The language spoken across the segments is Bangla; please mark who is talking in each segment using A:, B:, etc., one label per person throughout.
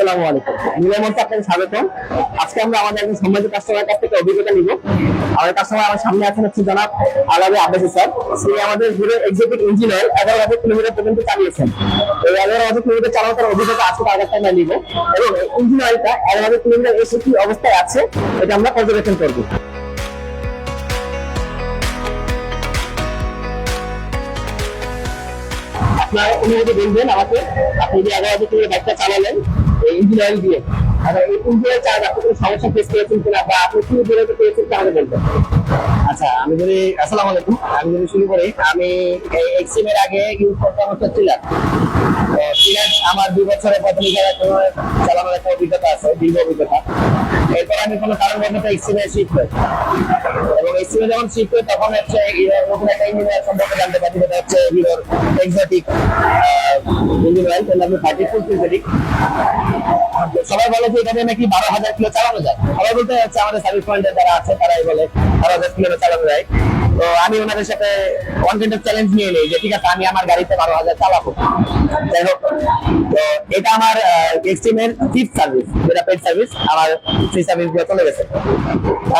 A: আসসালামু আলাইকুম। মিলের আপনাকে স্বাগতম। আজকে আমরা আমাদের একজন সম্মানিত কাস্টমার কাছ থেকে অভিজ্ঞতা নিব। আমাদের কাস্টমার আমার সামনে আছেন হচ্ছে জনাব আলাদা আব্বাসি স্যার। তিনি আমাদের হিরো এক্সিকিউটিভ ইঞ্জিনিয়ার এগারো হাজার কিলোমিটার পর্যন্ত চালিয়েছেন। এই এগারো হাজার কিলোমিটার চালানো তার অভিজ্ঞতা আজকে তার কাছে আমরা নিব এবং ইঞ্জিনিয়ারটা এগারো হাজার কিলোমিটার এসে কি অবস্থায় আছে, এটা আমরা পর্যবেক্ষণ করব। আপনার অনুমতি বলবেন আমাকে। আপনি যে এগারো হাজার কিলোমিটার বাইকটা চালালেন এই ইঞ্জিন দিয়ে। আর এই ইঞ্জিন চার্জ আপনি কোনো সমস্যা ফেস করেছেন কিনা বা আপনি কি বেরোতে পেরেছেন তাহলে বলবেন। আচ্ছা আমি যদি আলাইকুম। আমি যদি শুরু করি, আমি এই এক্সিমের আগে ইউজ করতাম হচ্ছে আমার দুই জায়গায় চালানোর একটা অভিজ্ঞতা আছে, দীর্ঘ অভিজ্ঞতা। এরপর আমি কোনো এক্সিমে শিফট এবং এক্সিমে যখন শিফট তখন হচ্ছে নতুন একটা ইঞ্জিনিয়ার সম্পর্কে জানতে পারি যেটা হচ্ছে হিরোর এক্সোটিক ইঞ্জিন অয়েল তার নাম থার্টি সিনথেটিক সবাই বলে যে এটাতে নাকি বারো হাজার কিলো চালানো যায়। সবাই বলতে হচ্ছে আমাদের সার্ভিস পয়েন্টে যারা আছে, তারাই বলে বারো হাজার কিলো চালানো যায় তো আমি ওনাদের সাথে কন্টেন্টের চ্যালেঞ্জ নিয়ে নিই, যে ঠিক আছে, আমি আমার গাড়িতে বারো হাজার চালাবো। যাই হোক, তো এটা আমার এক্সট্রিমের ফিফথ সার্ভিস যেটা পেড সার্ভিস আমার ফ্রি সার্ভিসগুলো চলে গেছে।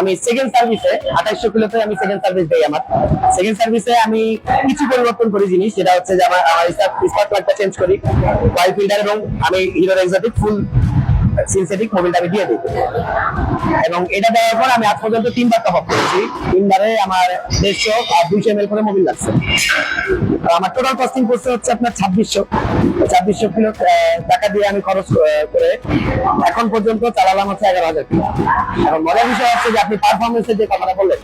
A: আমি সেকেন্ড সার্ভিসে আঠাইশশো কিলোতে আমি সেকেন্ড সার্ভিস দেই আমার। সেকেন্ড সার্ভিসে আমি কিছু পরিবর্তন করি জিনিস, যেটা হচ্ছে যে আমার আমার স্পার্ক প্লাগটা চেঞ্জ করি। ওয়াই ফিল্টার এবং আমি হিরোর এক্সোটিক ফুল সিনথেটিক মোবিলটা আমি দিয়ে দিই এবং এটা দেওয়ার পর আমি আজ পর্যন্ত তিনবার টপ আপ করেছি। তিনবারে আমার দেড়শো আর দুইশো এম করে মোবিল লাগছে। আমার টোটাল কস্টিং করছে হচ্ছে আপনার ছাব্বিশশো। ছাব্বিশশো কিলো টাকা দিয়ে আমি খরচ করে এখন পর্যন্ত চালালাম হচ্ছে এগারো হাজার কিলো এখন মজার বিষয় হচ্ছে যে আপনি পারফরমেন্সের যে কথাটা বললেন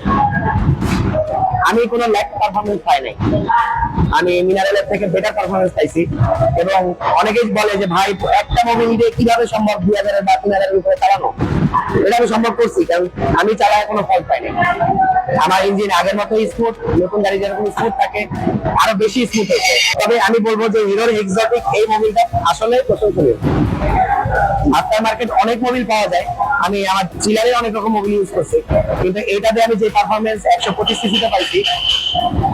A: আমি কোনো ল্যাক পারফরমেন্স পাই নাই। আমি মিনারেলের থেকে বেটার পারফরমেন্স পাইছি। এবং অনেকেই বলে যে, ভাই, একটা মোবিল দিয়ে কীভাবে সম্ভব দুই হাজারের বা তিন হাজারের উপরে চালানো? এটা আমি সম্ভব করছি, কারণ আমি চালায় কোনো ফল পাই নাই। আমার ইঞ্জিন আগের মতো স্মুথ নতুন গাড়ি যেরকম স্মুথ থাকে, আরও বেশি স্মুথ হয়েছে। তবে আমি বলব যে, হিরোর এক্সোটিক এই মোবিলটা আসলে প্রশংসনীয় আফটার মার্কেট অনেক মোবিল পাওয়া যায় আমি আমার চিলারে অনেক রকম মোবিল ইউজ করছি। কিন্তু এটাতে আমি যে পারফরমেন্স একশো পঁচিশ সিসিতে পাইছি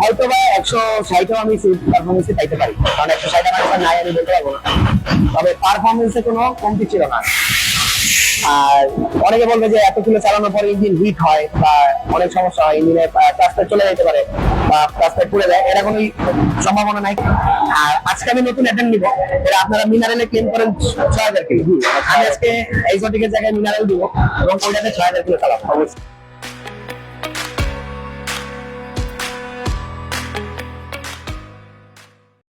A: হয়তো বা একশো ষাটও আমি পারফরমেন্সে পাইতে পারি। কারণ একশো ষাট আমার নাই, আমি বলতে পারব না। তবে পারফরমেন্সে কোনো কমতি ছিল না। আর অনেকে বলবে যে এত কিলো চালানোর পরে ইঞ্জিন হিট হয় বা অনেক সমস্যা হয় ইঞ্জিনের কাজটা চলে যেতে পারে বা কাজটা পুড়ে যায় এরা কোনো সম্ভাবনা নাই। আর আজকে আমি নতুন অ্যাটেন্ড নিব এটা আপনারা মিনারেলে ক্লেম করেন ছয় হাজার কিলো। আমি আজকে এই সঠিকের জায়গায় মিনারেল দিব এবং ওইটাতে ছয় হাজার কিলো চালাবো। অবশ্যই